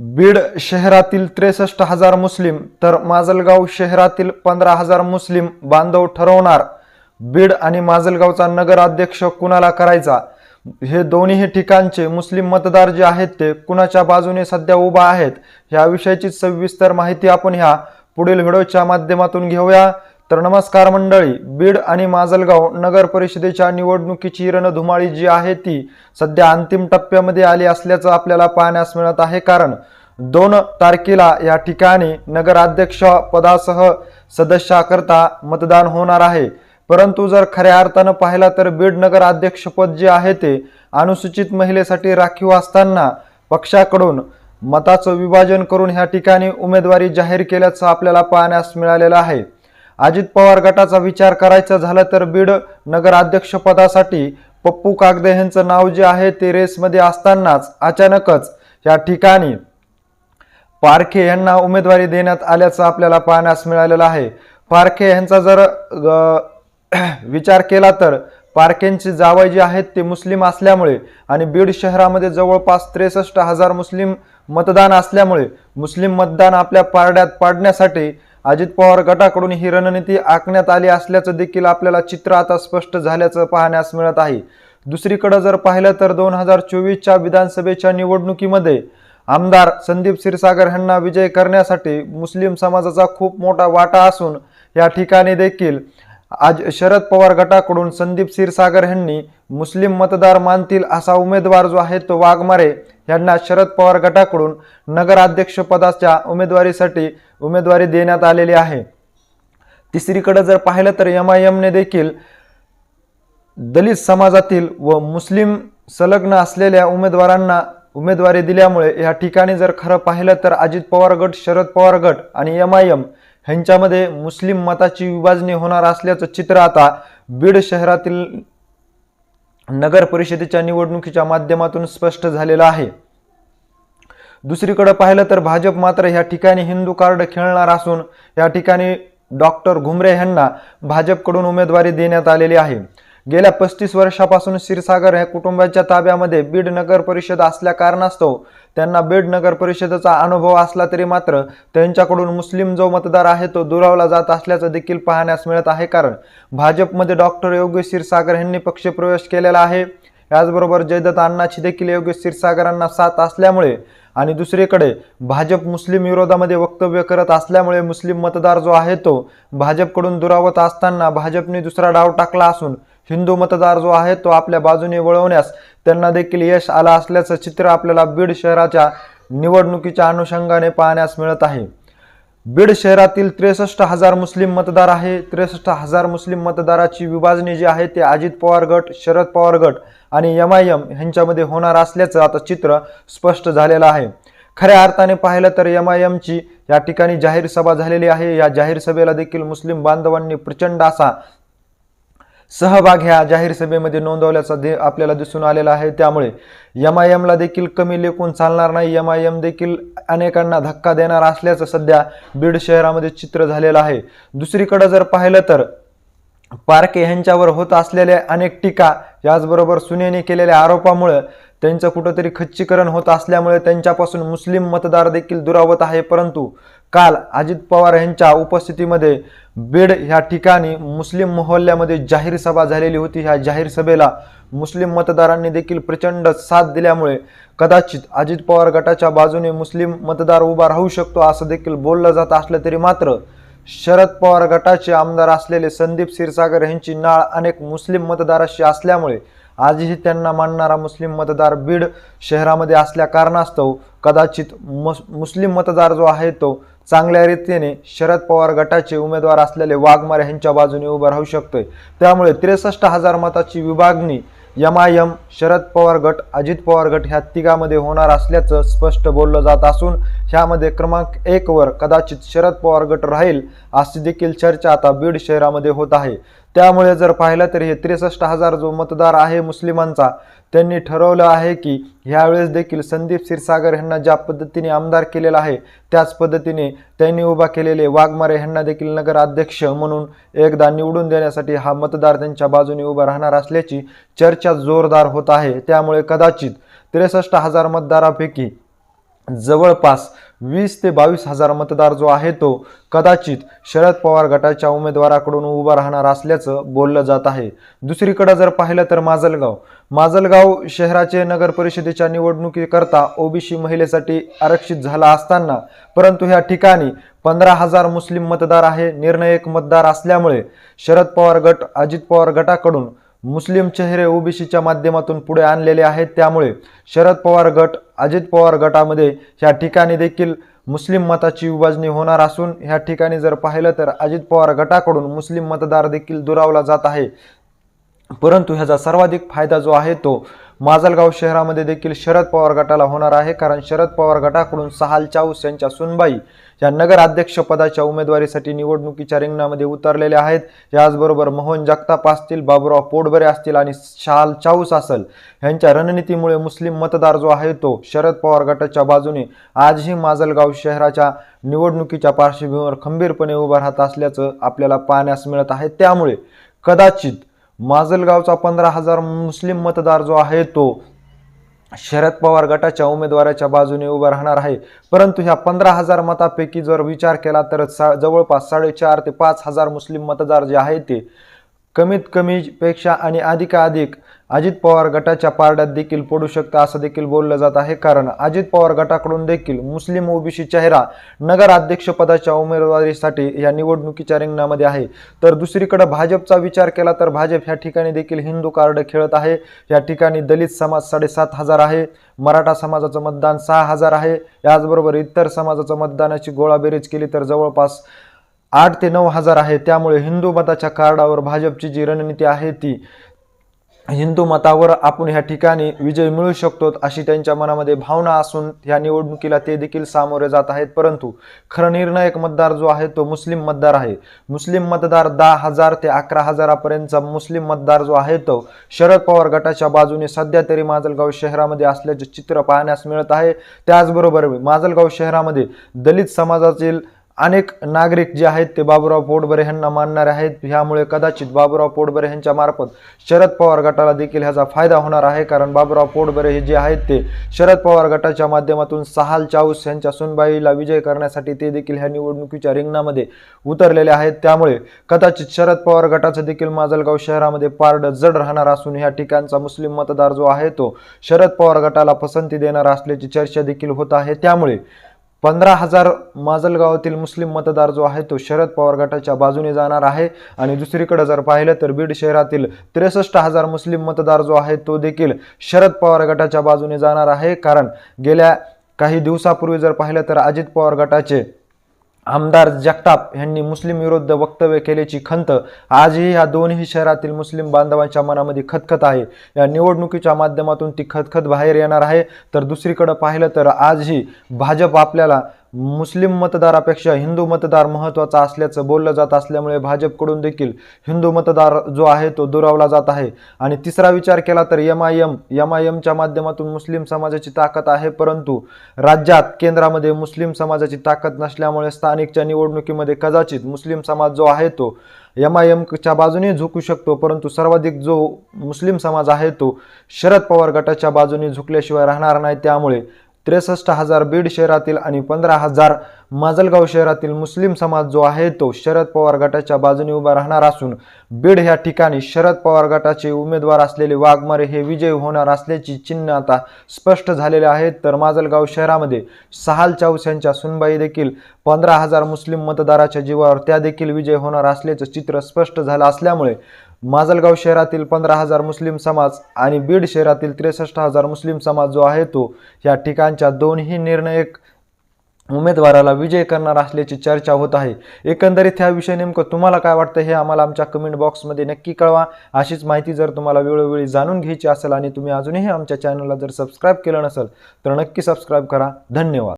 बीड शहरातील त्रेसष्ट हजार मुस्लिम तर माजलगाव शहरातील पंधरा हजार मुस्लिम बांधव ठरवणार. बीड आणि माजलगावचा नगराध्यक्ष कुणाला करायचा? हे दोन्ही ठिकाणचे मुस्लिम मतदार जे आहेत ते कुणाच्या बाजूने सध्या उभा आहेत? ह्या सविस्तर माहिती आपण ह्या पुढील व्हिडिओच्या माध्यमातून घेऊया. तर नमस्कार मंडळी बीड आणि माजलगाव नगर परिषदेच्या निवडणुकीची रणधुमाळी जी आहे ती सध्या अंतिम टप्प्यामध्ये आली असल्याचं आपल्याला पाहण्यास मिळत आहे. कारण दोन तारखेला या ठिकाणी नगराध्यक्ष पदासह सदस्याकरता मतदान होणार आहे. परंतु जर खऱ्या अर्थानं पाहिला तर बीड नगर अध्यक्षपद जे आहे ते अनुसूचित महिलेसाठी राखीव असताना पक्षाकडून मताचं विभाजन करून ह्या ठिकाणी उमेदवारी जाहीर केल्याचं आपल्याला पाहण्यास मिळालेलं आहे. अजित पवार गटाचा विचार करायचा झाला तर बीड नगराध्यक्षपदासाठी पप्पू कागदे यांचं नाव जे आहे ते रेसमध्ये असतानाच अचानकच या ठिकाणी पारखे यांना उमेदवारी देण्यात आल्याचं आपल्याला पाहण्यास मिळालेलं आहे. पारखे यांचा जर विचार केला तर पारखेंची जावई जी आहेत ते मुस्लिम असल्यामुळे आणि बीड शहरामध्ये जवळपास त्रेसष्ट हजार मुस्लिम मतदान असल्यामुळे मुस्लिम मतदान आपल्या पारड्यात पाडण्यासाठी अजित पवार गटाकडून ही रणनीती आखण्यात आली असल्याचं देखील आपल्याला चित्र आता स्पष्ट झाल्याचं पाहण्यास मिळत आहे. दुसरीकडे जर पाहिलं तर दोन हजार चोवीसच्या विधानसभेच्या निवडणुकीमध्ये आमदार संदीप क्षीरसागर यांना विजय करण्यासाठी मुस्लिम समाजाचा खूप मोठा वाटा असून या ठिकाणी देखील आज शरद पवार गटाकडून संदीप क्षीरसागर यांनी मुस्लिम मतदार मानतील असा उमेदवार जो आहे तो वाघमारे यांना शरद पवार गटाकडून नगराध्यक्षपदाच्या उमेदवारीसाठी उमेदवारी देण्यात आलेली आहे. तिसरीकडे जर पाहिलं तर एम आय एमने देखील दलित समाजातील व मुस्लिम संलग्न असलेल्या उमेदवारांना उमेदवारी दिल्यामुळे या ठिकाणी जर खरं पाहिलं तर अजित पवार गट शरद पवार गट आणि एम आय एम ह्यांच्यामध्ये मुस्लिम मताची विभाजणी होणार असल्याचं चित्र आता बीड शहरातील नगर परिषदेच्या निवडणुकीच्या माध्यमातून स्पष्ट झालेलं आहे. दुसरीकडे पाहिलं तर भाजप मात्र ह्या ठिकाणी हिंदू कार्ड खेळणार असून या ठिकाणी डॉक्टर घुमरे यांना भाजपकडून उमेदवारी देण्यात आलेली आहे. गेल्या पस्तीस वर्षापासून क्षीरसागर या कुटुंबाच्या ताब्यामध्ये बीड नगर परिषद असल्या कारणास्तव त्यांना बीड नगर परिषदेचा अनुभव असला तरी मात्र त्यांच्याकडून मुस्लिम जो मतदार आहे तो दुरावला जात असल्याचं देखील पाहण्यास मिळत आहे. कारण भाजपमध्ये डॉक्टर योगेश क्षीरसागर यांनी पक्षप्रवेश केलेला आहे. याचबरोबर जयदत्त अण्णाची देखील योगेश क्षीरसागरांना साथ असल्यामुळे आणि दुसरीकडे भाजप मुस्लिम विरोधामध्ये वक्तव्य करत असल्यामुळे मुस्लिम मतदार जो आहे तो भाजपकडून दुरावत असताना भाजपने दुसरा डाव टाकला असून हिंदू मतदार जो आहे तो आपल्या बाजूने वळवण्यास त्यांना देखील यश आलं असल्याचं चित्र आपल्याला बीड शहराच्या निवडणुकीच्या अनुषंगाने पाहण्यास मिळत आहे. बीड शहरातील त्रेसष्ट हजार मुस्लिम मतदार आहे. त्रेसष्ट हजार मुस्लिम मतदाराची विभाजणी जी आहे ते अजित पवार गट शरद पवार गट आणि एम आय एम ह्यांच्यामध्ये होणार असल्याचं आता चित्र स्पष्ट झालेलं आहे. खऱ्या अर्थाने पाहिलं तर एम आय एमची या ठिकाणी जाहीर सभा झालेली आहे. या जाहीर सभेला देखील मुस्लिम बांधवांनी प्रचंड असा सहभाग ह्या जाहीर सभेमध्ये नोंदवल्याचा दे आपल्याला दिसून आलेला आहे. त्यामुळे एम आय एमला देखील कमी लेखून चालणार नाही. एम आय एम देखील अनेकांना धक्का देणार असल्याचं सध्या बीड शहरामध्ये चित्र झालेलं आहे. दुसरीकडे जर पाहिलं तर पारखे ह्यांच्यावर होत असलेल्या अनेक टीका याचबरोबर सुनेने केलेल्या आरोपामुळे त्यांचं कुठंतरी खच्चीकरण होत असल्यामुळे त्यांच्यापासून मुस्लिम मतदार देखील दुरावत आहे. परंतु काल अजित पवार यांच्या उपस्थितीमध्ये बीड ह्या ठिकाणी मुस्लिम मोहल्ल्यामध्ये जाहीर सभा झालेली होती. ह्या जाहीर सभेला मुस्लिम मतदारांनी देखील प्रचंड साथ दिल्यामुळे कदाचित अजित पवार गटाच्या बाजूने मुस्लिम मतदार उभा राहू शकतो असं देखील बोललं जात असलं तरी मात्र शरद पवार गटाचे आमदार असलेले संदीप क्षीरसागर यांची नाळ अनेक मुस्लिम मतदाराशी असल्यामुळे आजही त्यांना मानणारा मुस्लिम मतदार बीड शहरामध्ये असल्या कारणास्तव कदाचित मुस्लिम मतदार जो आहे तो चांगल्या रीतीने शरद पवार गटाचे उमेदवार असलेले वाघमारे यांच्या बाजूने उभं राहू शकतोय. त्यामुळे त्रेसष्ट हजार मताची विभागणी M I M Sharad Pawar गट अजित पवार गट ह्या तिघामध्ये होणार असल्याचं स्पष्ट बोललं जात असून ह्यामध्ये क्रमांक एकवर कदाचित शरद पवार गट राहील अशी देखील चर्चा आता बीड शहरामध्ये होत आहे. त्यामुळे जर पाहिलं तर हे त्रेसष्ट हजार जो मतदार आहे मुस्लिमांचा त्यांनी ठरवलं आहे की ह्यावेळेस देखील संदीप क्षीरसागर यांना ज्या पद्धतीने आमदार केलेला आहे त्याच पद्धतीने त्यांनी उभा केलेले वाघमारे यांना देखील नगराध्यक्ष म्हणून एकदा निवडून देण्यासाठी हा मतदार त्यांच्या बाजूने उभा राहणार असल्याची चर्चा जोरदार होत आहे. त्यामुळे कदाचित त्रेसष्ट हजार मतदारापैकी जवळपास वीस ते बावीस हजार मतदार जो आहे तो कदाचित शरद पवार गटाच्या उमेदवाराकडून उभा राहणार असल्याचं बोललं जात आहे. दुसरीकडे जर पाहिलं तर माजलगाव. माजलगाव शहराचे नगर परिषदेच्या निवडणुकीकरता ओबीसी महिलेसाठी आरक्षित झाला असताना परंतु ह्या ठिकाणी पंधरा हजार मुस्लिम मतदार आहे निर्णायक मतदार असल्यामुळे शरद पवार गट अजित पवार गटाकडून मुस्लिम चेहरे ओबीसीच्या माध्यमातून पुढे आणलेले आहेत. त्यामुळे शरद पवार गट अजित पवार गटामध्ये ह्या ठिकाणी देखील मुस्लिम मताची विभाजणी होणार असून ह्या ठिकाणी जर पाहिलं तर अजित पवार गटाकडून मुस्लिम मतदार देखील दुरावला जात आहे. परंतु ह्याचा सर्वाधिक फायदा जो आहे तो माजलगाव शहरामध्ये देखील शरद पवार गटाला होणार आहे. कारण शरद पवार गटाकडून सहाल चाऊस यांच्या सुनबाई या नगराध्यक्षपदाच्या उमेदवारीसाठी निवडणुकीच्या रिंगणामध्ये उतरलेल्या आहेत. याचबरोबर मोहन जगताप असतील बाबुराव पोटबरे असतील आणि शाल चाऊस असल. यांच्या रणनीतीमुळे मुस्लिम मतदार जो आहे तो शरद पवार गटाच्या बाजूने आजही माजलगाव शहराच्या निवडणुकीच्या पार्श्वभूमीवर खंबीरपणे उभा राहत असल्याचं आपल्याला पाहण्यास मिळत आहे. त्यामुळे कदाचित माजलगावचा पंधरा हजार मुस्लिम मतदार जो आहे तो शरद पवार गटाच्या उमेदवाराच्या बाजूने उभा राहणार आहे. परंतु ह्या पंधरा हजार मतापैकी जर विचार केला तर सा जवळपास साडेचार ते पाच हजार मुस्लिम मतदार जे आहेत ते कमीत कमी पेक्षा आणि अधिकाधिक अजित पवार गटाच्या पारड्यात देखील पडू शकतं असं देखील बोललं जात आहे. कारण अजित पवार गटाकडून देखील मुस्लिम ओबीसी चेहरा नगर अध्यक्षपदाच्या उमेदवारीसाठी या निवडणुकीच्या रिंगणामध्ये आहे. तर दुसरीकडे भाजपचा विचार केला तर भाजप ह्या ठिकाणी देखील हिंदू कार्ड खेळत आहे. या ठिकाणी दलित समाज साडेसात हजार आहे. मराठा समाजाचं मतदान सहा हजार आहे. याचबरोबर इतर समाजाचं मतदानाची गोळाबेरीज केली तर जवळपास आठ ते नऊ हजार आहे. त्यामुळे हिंदू मताच्या कार्डावर भाजपची जी रणनीती आहे ती हिंदू मतावर आपण ह्या ठिकाणी विजय मिळू शकतो अशी त्यांच्या मनामध्ये भावना असून ह्या निवडणुकीला ते देखील सामोरे जात आहेत. परंतु खरं निर्णायक मतदार जो आहे तो मुस्लिम मतदार आहे. मुस्लिम मतदार दहा हजार ते अकरा हजारापर्यंतचा मुस्लिम मतदार जो आहे तो शरद पवार गटाच्या बाजूने सध्या तरी माजलगाव शहरामध्ये असल्याचे चित्र पाहण्यास मिळत आहे. त्याचबरोबर माजलगाव शहरामध्ये दलित समाजातील अनेक नागरिक जे आहेत ते बाबुराव पोटबरे यांना मानणारे आहेत. ह्यामुळे कदाचित बाबुराव पोटबरे यांच्या मार्फत शरद पवार गटाला देखील ह्याचा फायदा होणार आहे. कारण बाबुराव पोटबरे हे जे आहेत ते शरद पवार गटाच्या माध्यमातून सहाल चाऊस यांच्या सुनबाईला विजय करण्यासाठी ते देखील ह्या निवडणुकीच्या रिंगणामध्ये उतरलेले आहेत. त्यामुळे कदाचित शरद पवार गटाचं देखील माजलगाव शहरामध्ये पारड जड राहणार असून ह्या ठिकाणचा मुस्लिम मतदार जो आहे तो शरद पवार गटाला पसंती देणार असल्याची चर्चा देखील होत आहे. त्यामुळे पंधरा हजार माजलगावातील मुस्लिम मतदार जो आहे तो शरद पवार गटाच्या बाजूने जाणार आहे. आणि दुसरीकडे जर पाहिलं तर बीड शहरातील त्रेसष्ट हजार मुस्लिम मतदार जो आहे तो देखील शरद पवार गटाच्या बाजूने जाणार आहे. कारण गेल्या काही दिवसापूर्वी जर पाहिलं तर अजित पवार गटाचे आमदार जगताप यांनी मुस्लिम विरुद्ध वक्तव्य केल्याची खंत आजही ह्या दोन्ही शहरातील मुस्लिम बांधवांच्या मनामध्ये खतखत आहे. या निवडणुकीच्या माध्यमातून ती खतखत बाहेर येणार आहे. तर दुसरीकडे पाहिलं तर आजही भाजप आपल्याला मुस्लिम मतदारापेक्षा हिंदू मतदार महत्त्वाचा असल्याचं बोललं जात असल्यामुळे भाजपकडून देखील हिंदू मतदार जो आहे तो दुरावला जात आहे. आणि तिसरा विचार केला तर M I M M I एमच्या माध्यमातून मुस्लिम समाजाची ताकद आहे परंतु राज्यात केंद्रामध्ये मुस्लिम समाजाची ताकद नसल्यामुळे स्थानिकच्या निवडणुकीमध्ये कदाचित मुस्लिम समाज जो आहे तो एम आय एमच्या बाजूने झुकू शकतो परंतु सर्वाधिक जो मुस्लिम समाज आहे तो शरद पवार गटाच्या बाजूने झुकल्याशिवाय राहणार नाही. त्यामुळे त्रेसष्ट हजार बीड शहरातील आणि पंधरा हजार माजलगाव शहरातील मुस्लिम समाज जो आहे तो शरद पवार गटाच्या बाजूने उभा राहणार असून बीड ह्या ठिकाणी शरद पवार गटाचे उमेदवार असलेले वाघमारे हे विजय होणार असल्याची चिन्ह आता स्पष्ट झालेले आहेत. तर माजलगाव शहरामध्ये सहाल चाऊस यांच्या सुनबाई देखील पंधरा हजार मुस्लिम मतदाराच्या जीवावर त्या देखील विजय होणार असल्याचं चित्र स्पष्ट झालं असल्यामुळे माजलगाव शहरातील पंधरा हजार मुस्लिम समाज आणि बीड शहरातील त्रेसष्ट हजार मुस्लिम समाज जो आहे तो या ठिकाणच्या दोन्ही निर्णायक उमेदवाराला विजय करणार असल्याची चर्चा होत आहे. एकंदरीत ह्या विषय नेमकं तुम्हाला काय वाटतं हे आम्हाला आमच्या कमेंट बॉक्समध्ये नक्की कळवा. अशीच माहिती जर तुम्हाला वेळोवेळी जाणून घ्यायची असेल आणि तुम्ही अजूनही आमच्या चॅनलला जर सबस्क्राईब केलं नसेल तर नक्की सबस्क्राईब करा. धन्यवाद.